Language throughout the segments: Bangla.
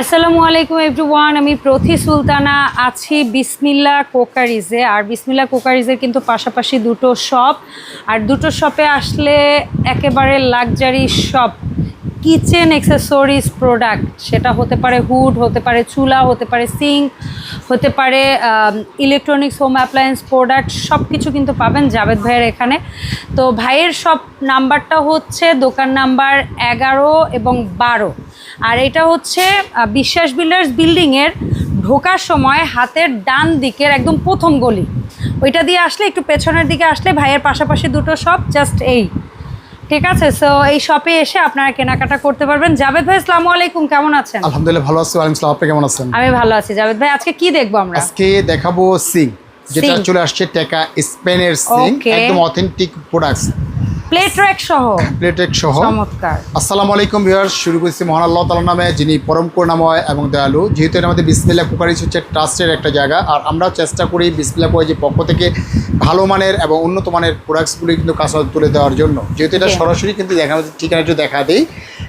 আসসালামু আলাইকুম এভরিওয়ান, আমি প্রথি সুলতানা আছি বিসমিল্লা কোকারিজে। আর বিসমিল্লা কোকারিজের কিন্তু পাশাপাশি দুটো শপ। আর দুটো শপে আসলে একেবারে luxury shop. Kitchen accessories product, সেটা হতে পারে হুড, হতে পারে চুলা, হতে পারে সিঙ্ক, হতে পারে ইলেকট্রনিক্স হোম অ্যাপ্লায়েন্স প্রোডাক্ট সব কিছু কিন্তু পাবেন জাভেদ ভাইয়ের এখানে। তো ভাইয়ের সব নাম্বারটা হচ্ছে দোকান নাম্বার এগারো এবং বারো। আর এটা হচ্ছে বিশ্বাস বিল্ডার্স বিল্ডিংয়ের ঢোকার সময় হাতের ডান দিকের একদম প্রথম গলি। ওইটা দিয়ে আসলে একটু পেছনের দিকে আসলে ভাইয়ের পাশাপাশি দুটো শপ জাস্ট এই। ঠিক আছে? সো এই শপে এসে আপনারা কেনাকাটা করতে পারবেন। জাভেদ ভাই আসসালামু আলাইকুম। কেমন আছেন? আলহামদুলিল্লাহ ভালো আছি। ওয়ালাইকুম সালাম আপনি কেমন আছেন? আমি ভালো আছি। জাভেদ ভাই আজকে কি দেখব আমরা? আজকে দেখাবো সিং যেটা চলে আসছে টেকা স্পেনের সিং। একদম অথেন্টিক প্রোডাক্টস প্লেট সহ। প্লেটেক সহ। চমৎকার। আসসালামু আলাইকুম ভিউয়ার্স শুরু করছি মহান আল্লাহ তাআলার নামে যিনি পরম করুণাময় এবং দয়ালু। যেহেতু এটা আমাদের বিসমিল্লাহ কুকারিজ হচ্ছে ট্রাস্টের একটা জায়গা আর আমরাও চেষ্টা করি বিসমিল্লাহ কুকারিজের পক্ষ থেকে ভালো মানের এবং উন্নত মানের প্রোডাক্টসগুলি কিন্তু কাছে তুলে দেওয়ার জন্য। যেহেতু এটা সরাসরি কিন্তু দেখানো ঠিকানা একটু দেখা দিই।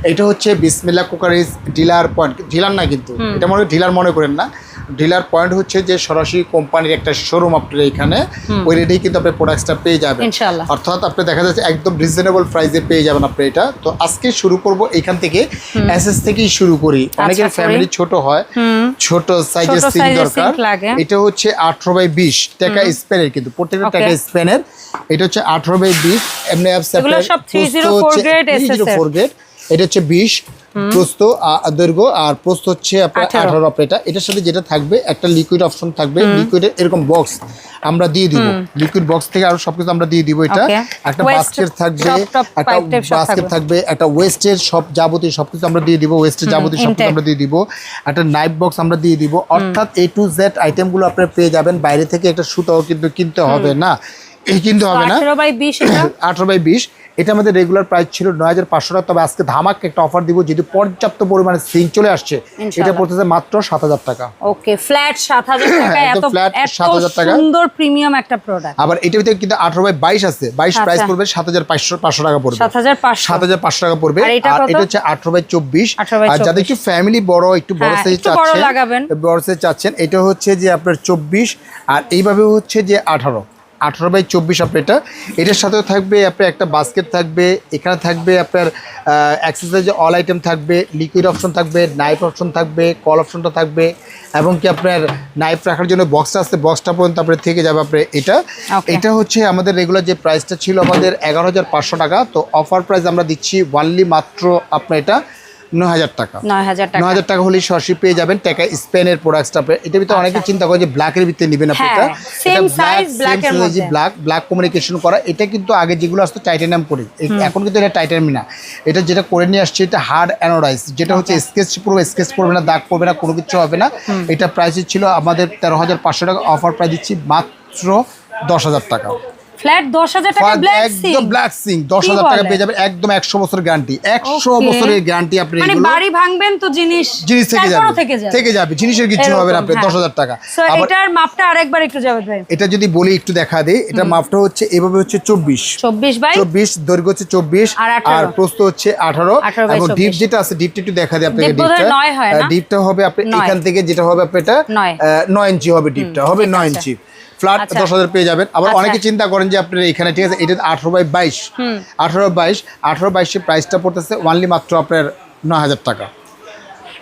এটা হচ্ছে বিসমিল্লাহ কুকারিজ ডিলার পয়েন্ট ডিলার না কিন্তু এটা মনে ডিলার মনে করেন না। ডিলার পয়েন্ট হচ্ছে যে সরাসরি কোম্পানির একটা শোরুম আপনার এখানে ওই রেটেই কিন্তু আপনি প্রোডাক্টসটা পেয়ে যাবেন। অর্থাৎ আপনি দেখা যাচ্ছে একদম রিজনেবল প্রাইসে পেয়ে যাবেন আপনি এটা। তো আজকে শুরু করব এখান থেকে এসএস থেকেই শুরু করি। অনেকের ফ্যামিলি ছোট হয় ছোট সাইজের সিং দরকার। এটা হচ্ছে আঠারো বাই বিশ টাকা স্পেনের কিন্তু প্রত্যেকটা টাকা স্পেনের এটা হচ্ছে আঠারো বাই বিশ এমনি এগুলো সব 304 grade SS এর। ফোর গ্রেড এটা হচ্ছে বিশ প্রস্থ দৈর্ঘ্য আর প্রস্থ হচ্ছে আপনার আঠারো। এটা এটার সাথে যেটা থাকবে একটা লিকুইড অপশন থাকবে। লিকুইডের এরকম বক্স আমরা দিয়ে দিব। লিকুইড বক্স থেকে আরও সবকিছু আমরা দিয়ে দিব এটা। একটা বাস্কেট থাকবে একটা বাস্কেট থাকবে। একটা ওয়েস্টের সব যাবতীয় সবকিছু আমরা দিয়ে দিব ওয়েস্টের যাবতীয় সবকিছু। আমরা দিয়ে দিব। একটা নাইফ বক্স আমরা দিয়ে দিব। অর্থাৎ এ টু জেড আইটেমগুলো আপনারা পেয়ে যাবেন। বাইরে থেকে একটা সুতাও কিন্তু কিনতে হবে না। এই কিনতে হবে না। আঠেরো বাই বিশ এটা? আঠারো বাই বিশ। এটা আমাদের রেগুলার প্রাইস ছিল নয় হাজার পাঁচশো টাকা। তবে আজকে ধামাক একটা অফার দিব যেহেতু পর্যাপ্ত পরিমাণে সিং চলে আসছে এটা পড়তেছে মাত্র সাত হাজার টাকা। ওকে ফ্ল্যাট সাত হাজার টাকা একদম এত flat এত 7,000 টাকা। সুন্দর প্রিমিয়াম একটা প্রোডাক্ট আবার এটার ভিতরে কিন্তু আঠারো বাই বাইশ আছে। বাইশ প্রাইস আচ্ছা। পড়বে সাত হাজার পাঁচশো পাঁচশো টাকা পড়বে। সাত হাজার পাঁচশো। সাত হাজার পাঁচশো টাকা পড়বে। আর এটা? এটা হচ্ছে আঠারো বাই চব্বিশ। আর যাদের 24 একটু ফ্যামিলি বড় একটু বড় হ্যাঁ, সাইজ বড় চাচ্ছেন। বড় সাইজ চাচ্ছেন এটা হচ্ছে যে আপনার চব্বিশ। আর এইভাবে হচ্ছে যে আঠারো। আঠারো বাই চব্বিশ আপনার এটা। এটার সাথেও থাকবে আপনার একটা বাস্কেট থাকবে এখানে থাকবে আপনার অ্যাক্সেসরিজ অল আইটেম থাকবে লিকুইড অপশন থাকবে নাইফ অপশন থাকবে কল অপশনটা থাকবে এবং কি আপনার নাইফ রাখার জন্য বক্সটা আসছে বক্সটা পর্যন্ত আপনার থেকে যাবে আপনার এটা। এটা হচ্ছে আমাদের রেগুলার যে প্রাইসটা ছিল আমাদের এগারো হাজার পাঁচশো টাকা তো অফার প্রাইস আমরা দিচ্ছি ওয়ানলি মাত্র আপনার এটা নয় হাজার টাকা। নয় হাজার টাকা। নয় হাজার টাকা হলে সরাসরি পেয়ে যাবেন। টাকা স্পেনের প্রোডাক্টটা এটার ভিতরে অনেকে চিন্তা করে যে ব্ল্যাকের ভিতরে নেবেন আপনি। আচ্ছা। এটা same size, black মধ্যে। ব্ল্যাক ব্ল্যাক কমিউনিকেশন করা। এটা কিন্তু আগে যেগুলো আসতো টাইটানিয়াম করে। এখন কিন্তু এটা টাইটানিয়াম না। এটা যেটা করে নিয়ে আসছে এটা হার্ড অ্যানোডাইজ যেটা হচ্ছে স্কেচ পুরো স্কেচ করবে না দাগ পড়বে না কোনো কিছু হবে না। এটা প্রাইস ছিল আমাদের তেরো হাজার পাঁচশো টাকা। অফার প্রাইস দিচ্ছি মাত্র দশ হাজার টাকা। ফ্ল্যাট দশ হাজার টাকা ব্ল্যাক একদম ব্ল্যাক সিং দশ হাজার টাকা পেয়ে যাবেন একদম একশো বছরের গ্যারান্টি একশো Okay. বছরের গ্যারান্টি আপনি মানে বাড়ি ভাঙবেন তো জিনিস জিনিস থেকে যাবে থেকে যাবে। জিনিসের কিছু হবে না আপনি দশ হাজার টাকা। এটার মাপটা আরেকবার একটু যাবে ভাই এটা যদি বলি একটু দেখা দেই এটা মাপটা হচ্ছে এভাবে হচ্ছে চব্বিশ। চব্বিশ বাই? চব্বিশ দৈর্ঘ্য হচ্ছে চব্বিশ আর 18 প্রস্থ হচ্ছে আঠারো। 18 এবং ডিপ যেটা আছে ডিপটা একটু দেখা দিই আপনাকে ডিপটা হয়? ডিপটা হবে আপনি এখান থেকে যেটা হবে আপনি এটা নয়। আহ, নয় ইঞ্চি হবে ডিপটা হবে নয় আছে। ইঞ্চি ফ্ল্যাট আচ্ছা। দশ হাজার পেয়ে যাবেন আবার আচ্ছা। অনেকে চিন্তা করেন যে আপনার এখানে ঠিক আছে এটা আঠারো বাই বাইশ আঠারো বাইশ আঠারো বাইশের প্রাইসটা পড়তেছে ওয়ানলি মাত্র আপনার ন হাজার টাকা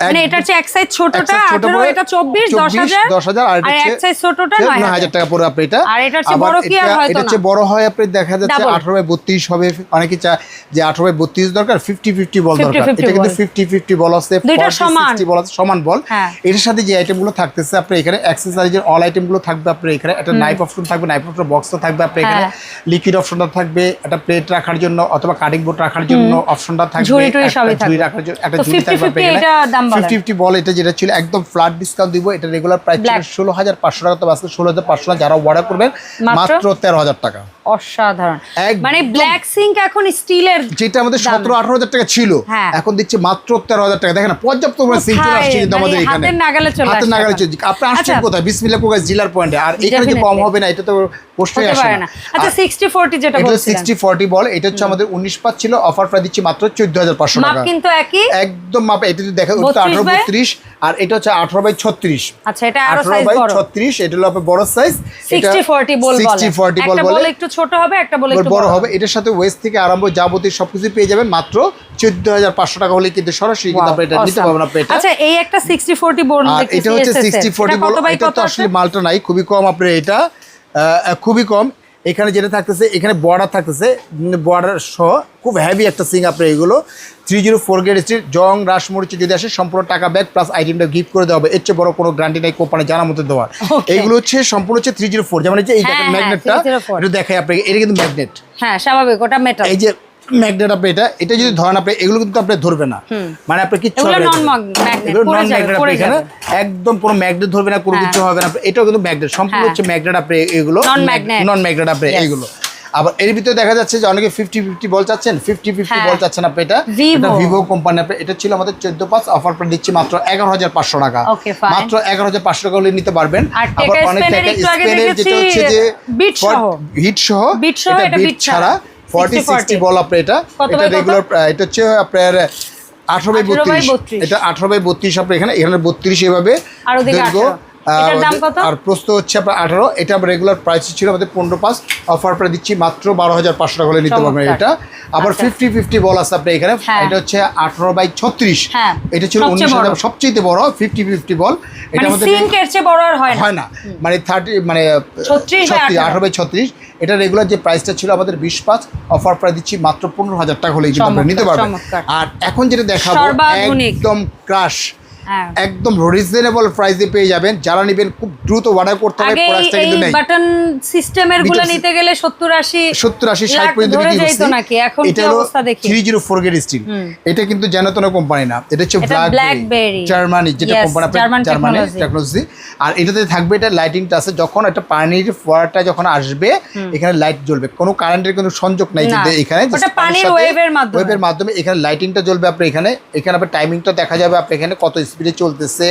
মানে এটা হচ্ছে এক সাইজ ছোটটা এক size ছোট আঠারো বড়, এটা 24, হাজার দশ হাজার আর এটা এক সাইজ ছোটটা হচ্ছে নয় নয় হাজার। টাকা পড়বে আপনি এটা। আর চেয়ে আবার বড় কি আর এটা- হয়তো এটা হচ্ছে বড় হয় আপনি দেখা যাচ্ছে Double। আঠারো বাই বত্রিশ হবে অনেকে চায় যে আঠারো বাই বত্রিশ দরকার ফিফটি ফিফটি বল দরকার। এটা কিন্তু বল। ফিফটি ফিফটি বল আছে দুইটা 40, 60 বল আছে সমান বল। হ্যাঁ। এটার সাথে যে আইটেমগুলো থাকতেছে আপনার এখানে অ্যাক্সেসরিজের অল আইটেমগুলো থাকবে আপনার এখানে। একটা নাইফ অপশন থাকবে নাইফ অপশন বক্সটা থাকবে আপনার এখানে। হ্যাঁ। লিকুইড অপশনটা থাকবে একটা প্লেট রাখার জন্য অথবা কাটিং বোর্ড রাখার জন্য অপশনটা থাকবে ঝুড়ি রাখার জন্য একটা ঝুড়ি থাকবে 50 এটা দাম। ফিফটি ফিফটি বল এটা যেটা ছিল একদম ফ্ল্যাট ডিসকাউন্ট দিব এটা রেগুলার প্রাইস ছিল ষোলো হাজার পাঁচশো টাকা তো আজকে ষোলো হাজার পাঁচশো টাকা যারা অর্ডার করবেন মাত্র? তেরো হাজার টাকা। অসাধারণ। মানে ব্ল্যাক সিঙ্ক এখন স্টিলের যেটা আমাদের সতেরো আঠারো হাজার টাকা ছিল হ্যাঁ। এখন দিচ্ছে মাত্র তেরো হাজার টাকা। দেখেন পর্যাপ্ত পরিমাণে চলে আসছে কিন্তু মানে আমাদের এখানে। হাতের নাগালে চলে হাতের আসছে নাগালে এখন। চলে আপনি আসছেন আচ্ছা। কোথায়? বিসমিল্লা কোকাস জেলার পয়েন্টে। আর এখানে যে কম হবে না এটা তো প্রশ্নই হতে আসে না। আচ্ছা সিক্সটি ফোরটি যেটা এটা সিক্সটি ফর্টি বল এটা হচ্ছে আমাদের উনিশ পাঁচ ছিল অফার প্রাইস দিচ্ছি মাত্র চোদ্দ হাজার পাঁচশো টাকা। কিন্তু একই। একদম মাপ এটা যদি দেখা আঠারো বত্রিশ আর এটা হচ্ছে আঠারো বাই ছত্রিশ। আচ্ছা এটা আঠারো বাই ছত্রিশ এটা হলো আপনার বড় সাইজ 60 40 বল বলে। 60 40 বল বলে একটু ছোট হবে একটা বল বড় হবে। এটার সাথে ওয়েস্ট থেকে আরম্ভ যাবতীয় সবকিছু পেয়ে যাবেন মাত্র চোদ্দ হাজার পাঁচশো টাকা হলে কিন্তু সরাসরি কিন্তু আপনি এটা নিতে পারবেন আপনি এটা আচ্ছা এই একটা 60 40 বোর্ড এটা হচ্ছে সিক্সটি ফোর্টি বল কত এটা তো আসলে মালটা নাই খুবই কম আপনার এটা। খুবই কম। এখানে যেটা থাকতেছে এখানে বর্ডার থাকতেছে বর্ডার সহ খুব হ্যাভি একটা সিং আপনার এগুলো। Three zero four grade street জং রাসমরিচে যদি আসে সম্পূর্ণ টাকা ব্যাক প্লাস আইটেমটা গিফট করে দেওয়া হবে। এর চেয়ে বড় কোনো গ্যারান্টি নাই কোম্পানি জানার মতো দেওয়ার এগুলো এইগুলো হচ্ছে সম্পূর্ণ হচ্ছে থ্রি জিরো ফোর যেমন এই যে এই দেখেন ম্যাগনেটটা এটা দেখাই আপনাকে এটা কিন্তু ম্যাগনেট হ্যাঁ স্বাভাবিক ওটা মেটাল এই যে ম্যাগনেট আপনি এটা এটা যদি ধরেন আপনি এগুলো কিন্তু আপনি ধরবে না। মানে আপনি কিচ্ছু হবে এখানে। একদম কোনো ম্যাগনেট ধরবে না কোনো কিছু হবে না। এটাও কিন্তু ম্যাগনেট সম্পূর্ণ হ্যাঁ। হচ্ছে ম্যাগনেট আপনি এগুলো। নন ম্যাগনেট আপনি এগুলো। আবার এর ভিতরে দেখা যাচ্ছে যে অনেকে ফিফটি ফিফটি বল চাচ্ছেন ফিফটি ফিফটি হ্যাঁ। বল চাচ্ছেন আপনি এটা। ভিভো কোম্পানি আপনি এটা ছিল আমাদের চোদ্দ পাঁচ অফার প্রাইস দিচ্ছি মাত্র এগারো হাজার পাঁচশো টাকা। মাত্র এগারো হাজার পাঁচশো টাকা হলে নিতে পারবেন। আর আবার অনেক টাকা স্পেনের যেটা হচ্ছে যে। হিট সহ। এটা বিট ছাড়া। ছাড়া। ফর্টি 60, সিক্সটি বল আপনি এটা এটা রেগুলার এটা হচ্ছে আপনার আঠারো বাই বত্রিশ। এটা আঠারো বাই বত্রিশ আপনার এখানে এখানে বত্রিশ এভাবে দৈর্ঘ্য, 18 এটার আর প্রস্থ হচ্ছে আপনার আঠারো। এটা রেগুলার প্রাইস ছিল আমাদের পনেরো পাঁচ। অফার প্রাইস দিচ্ছি মাত্র বারো হাজার পাঁচশো টাকা হলে নিতে পারবেন এটা। আবার আচ্ছা। ফিফটি ফিফটি বল আছে আপনার এখানে। হ্যাঁ। এটা হচ্ছে আঠারো বাই ছত্রিশ। হ্যাঁ, এটা ছিল উনিশ হাজার বড়। সবচেয়ে বড় ফিফটি ফিফটি বল। এটা মানে আমাদের হয় না। মানে থার্টি মানে 36 বা 18 আঠারো। বাই ছত্রিশ। এটা রেগুলার যে প্রাইসটা ছিল আমাদের বিশ পাঁচ অফার প্রাইস দিচ্ছি মাত্র পনেরো হাজার টাকা হলেই কিন্তু আপনারা নিতে পারবেন। আর এখন যেটা দেখাবো একদম ক্রাশ একদম রিজনেবল প্রাইসে পেয়ে যাবেন। যারা নেবেন খুব দ্রুত অর্ডার করতে হবে প্রাইসটা কিন্তু নেই। বাটন সিস্টেমেরগুলো নিতে গেলে 70 80 সত্তর আশি ষাট লাখ পর্যন্ত বিক্রি করছি। নাকি? এখন কি অবস্থা দেখি? Three zero four grade steel এটা কিন্তু জানাতনা কোম্পানি না। এটা হচ্ছে ব্ল্যাকবেরি জার্মানি যেটা কোম্পানি জার্মানি টেকনোলজি আর এটাতে থাকবে এটা লাইটিংটা আছে যখন একটা পানির ফোয়ারাটা যখন আসবে এখানে লাইট জ্বলবে। কোনো কারেন্টের কোনো সংযোগ নাই কিন্তু এখানে পানির এর মাধ্যমে। ওয়েভের মাধ্যমে এখানে লাইটিংটা জ্বলবে আপনার এখানে। এখানে আপনার টাইমিংটা দেখা যাবে আপনার এখানে কত স্পিডে চলতেছে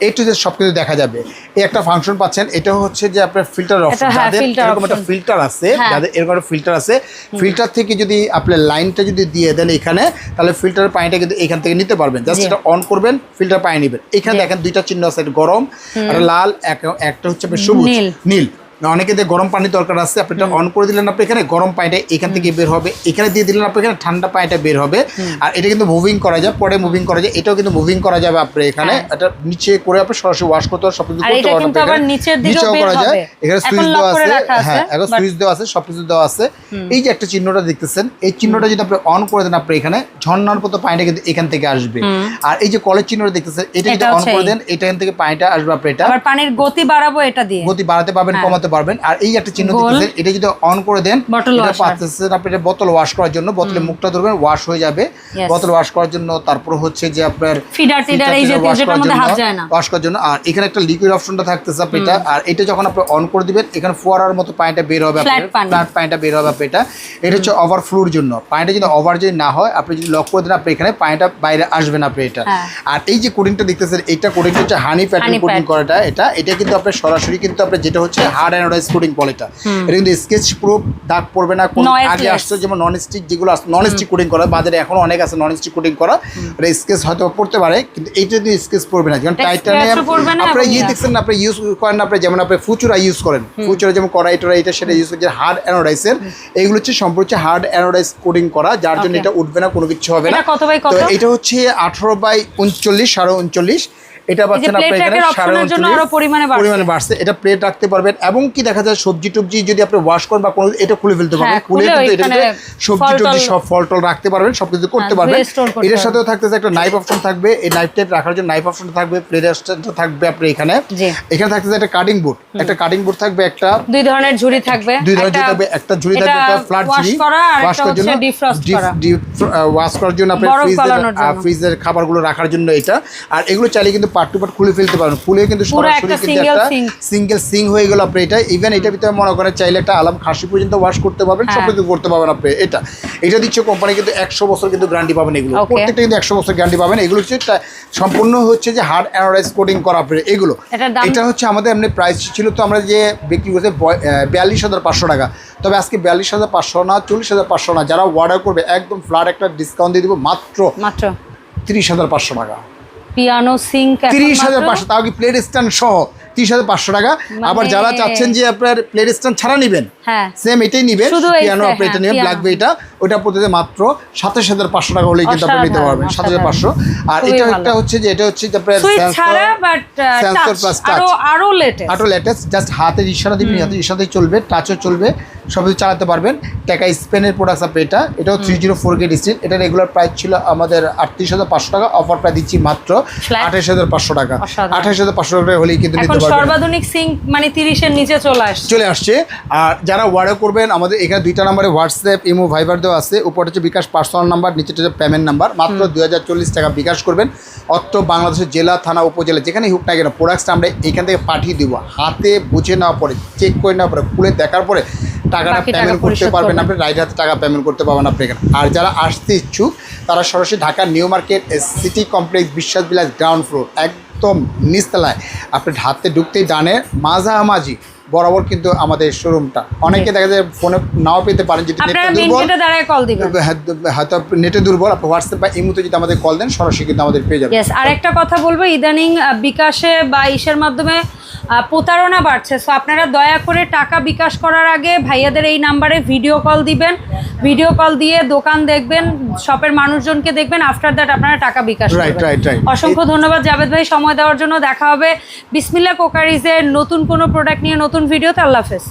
এ টু জেড সব কিছু দেখা যাবে। এই একটা ফাংশন পাচ্ছেন এটা হচ্ছে যে আপনার ফিল্টার অপশন হ্যাঁ, যাদের এরকম একটা ফিল্টার আছে হ্যাঁ। যাদের এরকম একটা ফিল্টার আছে ফিল্টার থেকে যদি আপনার লাইনটা যদি দিয়ে দেন এখানে তাহলে ফিল্টারের পানিটা কিন্তু এখান থেকে নিতে পারবেন। জাস্ট এটা অন করবেন ফিল্টার পানি নেবেন। এখানে দেখেন দুইটা চিহ্ন আছে গরম একটা লাল এক- একটা হচ্ছে সবুজ। নীল। নীল অনেকে যে গরম পানি দরকার আছে আপনি এটা অন করে দিলেন আপনি এখানে গরম পানিটা এখান থেকে বের হবে এখানে দিয়ে দিলেন আপনি এখানে ঠান্ডা পানিটা বের হবে আর এটা কিন্তু মুভিং করা যায় পরে মুভিং করা যায় এটাও কিন্তু মুভিং করা যাবে আপনি এখানে হ্যাঁ। এটা নিচে করে আপনি সরাসরি ওয়াশ করতে সব কিছু করতে এটা পারবেন কিন্তু আবার নিচের দিকেও নিচেও বের করা যায়। এখানে সুইচ lock দেওয়া আছে হ্যাঁ এখন সুইচ দেওয়া আছে সব কিছু দেওয়া আছে। এই যে একটা চিহ্নটা দেখতেছেন এই চিহ্নটা যদি আপনি অন করে দেন আপনি এখানে ঝর্ণার মতো পানিটা কিন্তু এখান থেকে আসবে। আর এই যে কলের চিহ্নটা দেখতেছেন এটা যদি অন করে। দেন এখান থেকে পানিটা আসবে আপনি এটা। আবার পানির গতি বাড়াবো এটা দিয়ে। গতি বাড়াতে পারবেন হ্যাঁ। কমাতে পারবেন। আর এই একটা চিহ্ন গোল। দেখতেছেন এটা যদি অন করে দেন এটা পাচ্ছেন আপনি এটা বোতল ওয়াশ করার জন্য বোতলে মুখটা ধরবেন ওয়াশ হয়ে যাবে। বোতল ওয়াশ করার জন্য তারপর হচ্ছে যে আপনার Feeder টিডার এই জাতীয় যেটার মধ্যে হাত যায় না। ওয়াশ করার জন্য। আর এখানে একটা লিকুইড অপশনটা থাকতেছে আপনি এটা। আর এটা যখন আপনি অন করে দিবেন এখানে ফোয়ারার মতো পানিটা বের হবে আপনার। ফ্ল্যাট পানিটা বের হবে আপনি এটা। এটা হচ্ছে ওভার ওভারফ্লোর জন্য। পানিটা যদি ওভার যদি না হয় আপনি যদি লক করে দেন আপনি এখানে পানিটা বাইরে আসবে না আপনি এটা। হ্যাঁ। আর এই যে কোডিংটা দেখতেছেন এইটা কোডিংটা হচ্ছে হানি প্যাটার্ন কোডিং করাটা। এটা এটা কিন্তু আপনার সরাসরি কিন্তু আপনার যেটা হচ্ছে হার্ড কোডিং বলে এটা কিন্তু স্কেচ প্রুফ দাগ পড়বে না কোনো আগে আসছে যেমন নন স্টিক যেগুলো নন স্টিক কোডিং করা বাজারে এখন অনেক আছে নন স্টিক কোডিং করা এটা স্কেচ হয়তো পড়তে পারে কিন্তু এইটা দিয়ে স্কেচ পড়বে না। যেমন আপনারা ইয়ে দেখছেন না আপনি ইউজ করেন যেমন আপনি ফুচুরা ইউজ করেন। ফুচুরা যেমন কড়াই টড়াই এটা সেটা ইউজ করছে হার্ড অ্যানোডাইসের এইগুলো হচ্ছে সম্পূর্ণ হচ্ছে হার্ড অ্যানোডাইস কোডিং করা যার জন্য এটা উঠবে না কোনো কিছু হবে না? তো এটা হচ্ছে আঠারো বাই উনচল্লিশ সাড়ে উনচল্লিশ। এটা পাচ্ছেন plate আপনি এখানে পরিমাণে বাড়ছে। পরিমাণে বাড়ছে। এটা প্লেট রাখতে পারবেন এবং কি দেখা যায় সবজি টবজি যদি আপনি ওয়াশ করেন বা কোনো এটা খুলে ফেলতে পারবেন। হ্যাঁ, খুলে কিন্তু এটা সবজি টবজি সব ফল টল রাখতে পারবেন সব কিছু করতে হ্যাঁ, পারবেন। এটার। সাথেও থাকতেছে একটা নাইফ অপশন থাকবে। এই নাইফ টাইপ রাখার জন্য নাইফ অপশন থাকবে প্লেট স্ট্যান্ডটা থাকবে আপনি এখানে। এখানে থাকতেছে একটা কাটিং বোর্ড একটা কাটিং বোর্ড থাকবে একটা দুই ধরনের ঝুড়ি থাকবে। দুই ধরনের একটা- থাকবে একটা ঝুড়ি থাকবে একটা ফ্ল্যাট ঝুড়ি। ওয়াশ করার জন্য ওয়াশ করার জন্য আপনার গলানোর জন্য। ফ্রিজের খাবারগুলো রাখার জন্য এটা। আর এগুলো চাইলে কিন্তু পার্ট টু পার্ট খুলে ফেলতে পারেন খুলে কিন্তু সরাসরি কিন্তু একটা সিঙ্গেল সিং হয়ে গেল আপনি এটা। ইভেন এটা ভিতরে মনে করেন চাইলে একটা আলাম খাসি পর্যন্ত ওয়াশ করতে পারবেন সব হ্যাঁ। কিছু করতে পারবেন আপনি এটা। এটা দিচ্ছে কোম্পানি কিন্তু একশো বছর কিন্তু গ্যারান্টি পাবেন এগুলো। প্রত্যেকটা কিন্তু একশো বছর গ্যারান্টি পাবেন। এগুলো হচ্ছে সম্পূর্ণ হচ্ছে যে হার্ড অ্যানোরাইজ কোডিং করা আপনি এগুলো। এটা হচ্ছে আমাদের এমনি প্রাইস ছিল তো আমরা যে বিক্রি করতে বিয়াল্লিশ হাজার পাঁচশো টাকা। তবে আজকে বিয়াল্লিশ হাজার পাঁচশো না চল্লিশ হাজার পাঁচশো না যারা অর্ডার করবে একদম ফ্ল্যাট একটা ডিসকাউন্ট দিয়ে দেবো মাত্র মাত্র। তিরিশ হাজার পাঁচশো টাকা। পিয়ানো সিঙ্ক তিরিশ হাজার পাঁচশো তাও কি প্লেট স্ট্যান্ড সহ তিরিশ হাজার পাঁচশো টাকা। আবার যারা মানে- চাচ্ছেন যে আপনার প্লেট স্ট্যান্ড ছাড়া নেবেন হ্যাঁ। সেম এটাই নিবেন পিয়ানো আপনি এটা হ্যাঁ, নেবেন। লাগবে এটা ওটা প্রতিতে মাত্র সাতাশ হাজার পাঁচশো টাকা হলেই কিন্তু আপনি নিতে পারবেন সাত হাজার পাঁচশো। আর এটা একটা হচ্ছে যে এটা হচ্ছে আপনার touch। আরও লেটেস্ট জাস্ট হাতের ইশারা দিবেন হাতের ইশারাতেই চলবে টাচও চলবে। সব কিছু চালাতে পারবেন। টাকা স্পেনের প্রোডাক্টস আপনি এটা এটাও three zero four grade steel এটা রেগুলার প্রাইস ছিল আমাদের আটত্রিশ হাজার পাঁচশো টাকা অফার প্রায় দিচ্ছি মাত্র? আঠাশ হাজার পাঁচশো টাকা। আঠাশ হাজার পাঁচশো টাকা হলেই কিন্তু নিতে পারবেন। সর্বাধুনিক সিঙ্ক মানে তিরিশের নিচে চলে আসছে। চলে আসছে। আর যারা অর্ডার করবেন আমাদের এখানে দুইটা নাম্বারে হোয়াটসঅ্যাপ ইমো ভাইবার দেওয়া আছে। উপরে হচ্ছে বিকাশ পার্সোনাল নাম্বার নিচে হচ্ছে পেমেন্ট নাম্বার মাত্র দুই হাজার চল্লিশ টাকা বিকাশ করবেন। অত বাংলাদেশের জেলা থানা উপজেলা যেখানে হোক না কেন প্রোডাক্টসটা আমরা এখান থেকে পাঠিয়ে দিব। হাতে বুঝে নেওয়ার পরে চেক করে নেওয়ার পরে খুলে দেখার পরে টাকাটা পেমেন্ট করতে পারবেন আপনি রাইট হাতে টাকা পেমেন্ট করতে পারবেন আপনি এখানে আর যারা আসতে ইচ্ছুক তারা সরাসরি Dhaka new market city complex Biswas Bilas ground floor একদম নিচতলায়। আপনি হাতে ঢুকতেই ডানে মাঝামাঝি বরাবর কিন্তু আমাদের শোরুমটা অনেকে দেখা যায় ফোনে নাও পেতে পারেন যদি মেন দুর্বল। কল দিবেন। হয়তো নেটে দুর্বল আপনি হোয়াটসঅ্যাপ বা ইমুতে যদি আমাদের কল দেন সরাসরি কিন্তু আমাদের পেয়ে যাবেন। আর একটা কথা বলব ইদানিং বিকাশে বা ইসের মাধ্যমে প্রতারণা বাড়ছে। সো আপনারা দয়া করে টাকা বিকাশ করার আগে ভাইয়াদের এই নাম্বারে ভিডিও কল দিবেন। ভিডিও কল দিয়ে দোকান দেখবেন শপের মানুষজনকে দেখবেন আফটার দ্যাট আপনারা টাকা বিকাশ. অসংখ্য ধন্যবাদ জাভেদ ভাই সময় দেওয়ার জন্য। দেখা হবে। বিসমিল্লা কোকারিজের নতুন কোনো প্রোডাক্ট নিয়ে নতুন ভিডিওতে আল্লাহ হাফেজ।